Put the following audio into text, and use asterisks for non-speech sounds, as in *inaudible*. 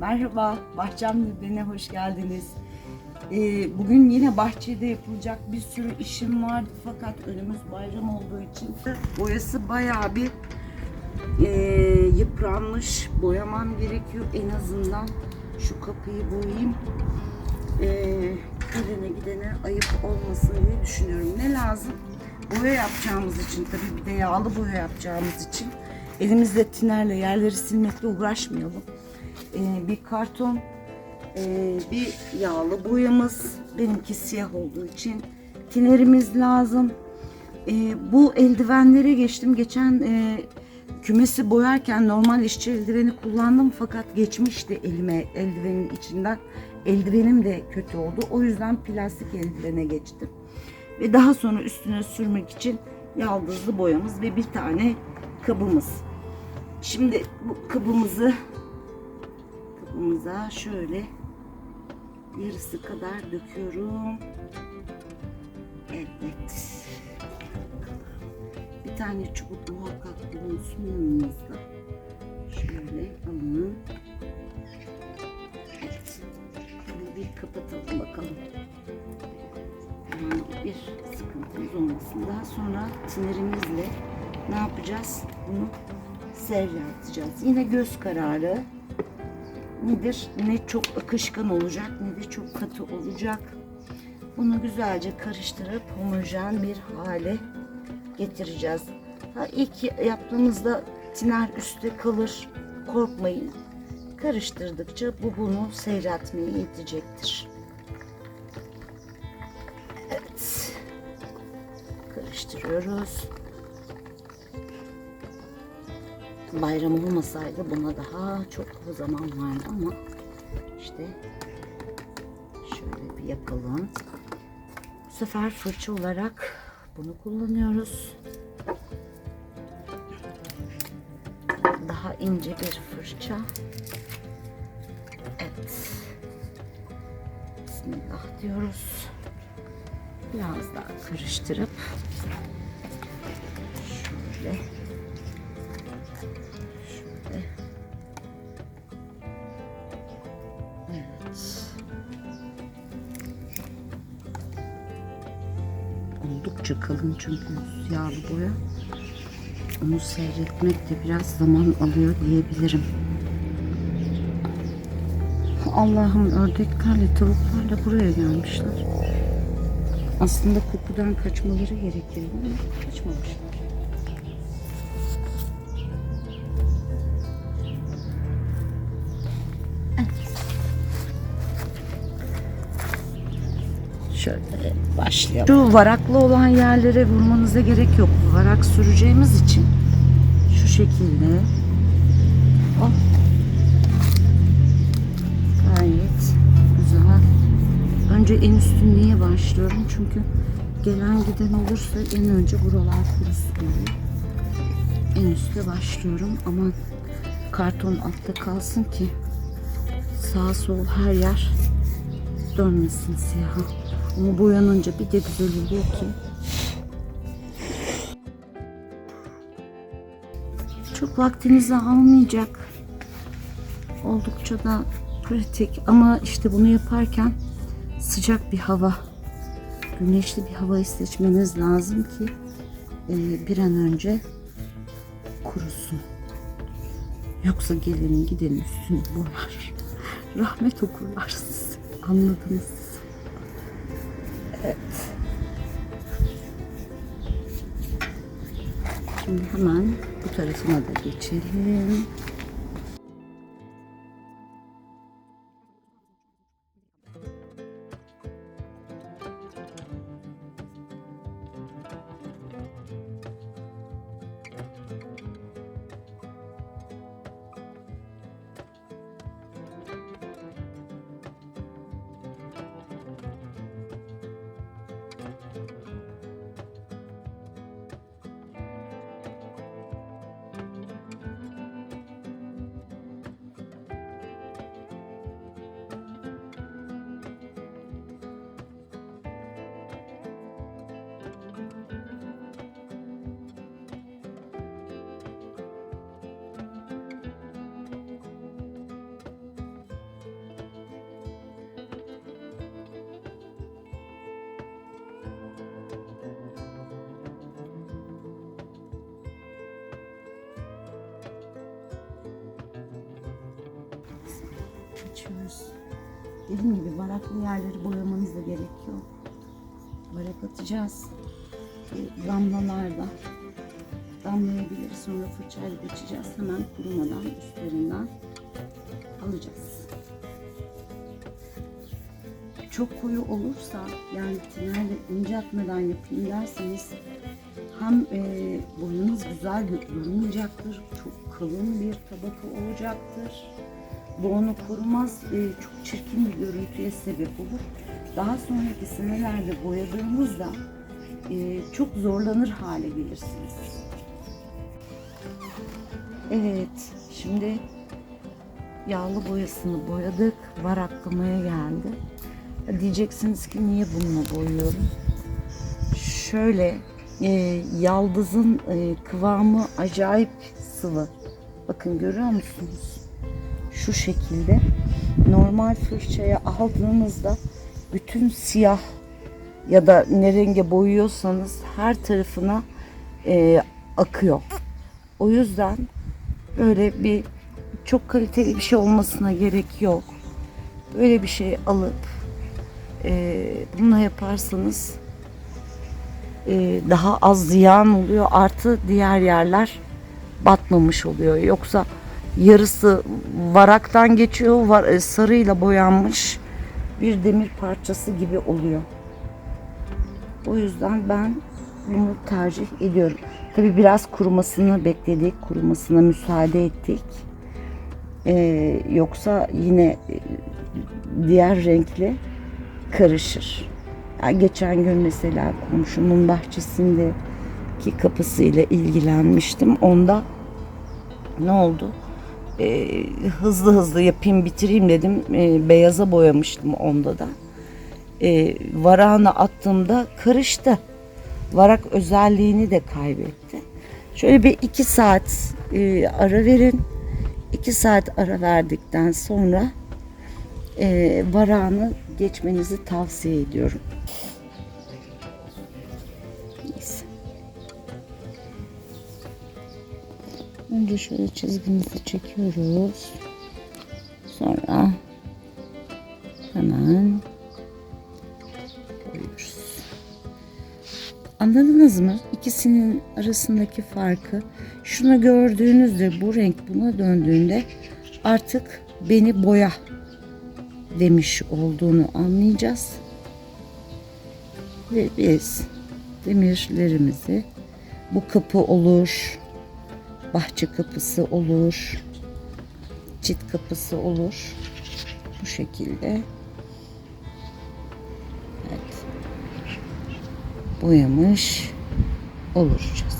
Merhaba, Bahçem Düzeni'ne hoş geldiniz. Ee, bugün yine bahçede yapılacak bir sürü işim vardı fakat önümüz bayram olduğu için boyası bayağı bir ee, yıpranmış. Boyamam gerekiyor en azından. Şu kapıyı boyayayım. Ee, gelene gidene ayıp olmasın diye düşünüyorum. Ne lazım? Boya yapacağımız için tabii bir de yağlı boya yapacağımız için elimizde tinerle yerleri silmekle uğraşmayalım. Ee, bir karton, ee, bir yağlı boyamız. Benimki siyah olduğu için tinerimiz lazım. Ee, bu eldivenlere geçtim. Geçen ee, kümesi boyarken normal işçi eldiveni kullandım fakat geçmişti elime eldivenin içinden. Eldivenim de kötü oldu. O yüzden plastik eldivene geçtim. Ve daha sonra üstüne sürmek için yaldızlı boyamız ve bir tane kabımız. Şimdi bu kabımızı kabımıza şöyle yarısı kadar döküyorum. Evet. Bir tane çubuk muhakkak bulunsun yanınızda. Şöyle alın. Evet. Bunu bir kapatalım bakalım. Herhangi bir sıkıntımız olmasın. Daha sonra tinerimizle ne yapacağız? Bunu seryatacağız. Yine göz kararı. Nedir? Ne çok akışkan olacak ne de çok katı olacak. Bunu güzelce karıştırıp homojen bir hale getireceğiz. Ha, ilk yaptığımızda tiner üstte kalır. Korkmayın. Karıştırdıkça bu bunu seyretmeye yetecektir. Evet. Karıştırıyoruz. Bayram olmasaydı buna daha çok zaman vardı ama işte şöyle bir yapalım. Bu sefer fırça olarak bunu kullanıyoruz. Daha ince bir fırça. Evet. Bismillah diyoruz. Biraz daha karıştırıp şöyle oldukça kalın çünkü yağlı boya onu seyretmek de biraz zaman alıyor diyebilirim. Allah'ım ördeklerle tavuklarla buraya gelmişler. Aslında kokudan kaçmaları gerekirdi ama kaçmamışlar. Şöyle başlayalım. Şu varaklı olan yerlere vurmanıza gerek yok. Varak süreceğimiz için şu şekilde hop gayet güzel. Önce en üstünlüğe başlıyorum çünkü gelen giden olursa en önce buralar kurusun. En üstte başlıyorum ama karton altta kalsın ki sağ sol her yer dönmesin siyaha. Ama boyanınca bir de güzel oluyor ki çok vaktinizi almayacak. Oldukça da pratik ama işte bunu yaparken sıcak bir hava, güneşli bir havayı seçmeniz lazım ki e, bir an önce kurusun. Yoksa gelenin gidenin üstünü boyar. *laughs* Rahmet okurlar size. Anladınız. Şimdi hemen bu tarafına da geçelim. Açıyoruz. Dediğim gibi varaklı yerleri boyamanıza gerek yok. Varak atacağız. Bu damlalarda damlayabilir. Sonra fırçayla geçeceğiz. Hemen kurumadan üstlerinden alacağız. Çok koyu olursa yani tünelle inceltmeden yapayım derseniz hem e, boyunuz güzel durmayacaktır, çok kalın bir tabaka olacaktır. Bu onu korumaz, e, çok çirkin bir görüntüye sebep olur. Daha sonraki senelerde boyadığımızda e, çok zorlanır hale gelirsiniz. Evet, şimdi yağlı boyasını boyadık, varaklamaya geldi. Diyeceksiniz ki niye bununla boyuyorum? Şöyle e, yaldızın e, kıvamı acayip sıvı. Bakın görüyor musunuz? Şu şekilde. Normal fırçaya aldığınızda bütün siyah ya da ne renge boyuyorsanız her tarafına e, akıyor. O yüzden böyle bir çok kaliteli bir şey olmasına gerek yok. Böyle bir şey alıp e, bununla yaparsanız e, daha az ziyan oluyor. Artı diğer yerler batmamış oluyor. Yoksa yarısı varaktan geçiyor, var, e, sarıyla boyanmış bir demir parçası gibi oluyor. O yüzden ben bunu tercih ediyorum. Tabi biraz kurumasını bekledik, kurumasına müsaade ettik. Ee, yoksa yine e, diğer renkle karışır. Yani geçen gün mesela komşumun bahçesindeki kapısıyla ilgilenmiştim. Onda ne oldu? Ee, hızlı hızlı yapayım bitireyim dedim. Ee, beyaza boyamıştım onda da. Ee, varağını attığımda karıştı. Varak özelliğini de kaybetti. Şöyle bir iki saat e, ara verin. İki saat ara verdikten sonra e, varağını geçmenizi tavsiye ediyorum. Önce şöyle çizgimizi çekiyoruz. Sonra hemen koyuyoruz. Anladınız mı? İkisinin arasındaki farkı. Şunu gördüğünüzde bu renk buna döndüğünde artık beni boya demiş olduğunu anlayacağız. Ve biz demirlerimizi bu kapı olur, bahçe kapısı olur, çit kapısı olur. Bu şekilde evet, boyamış olacağız.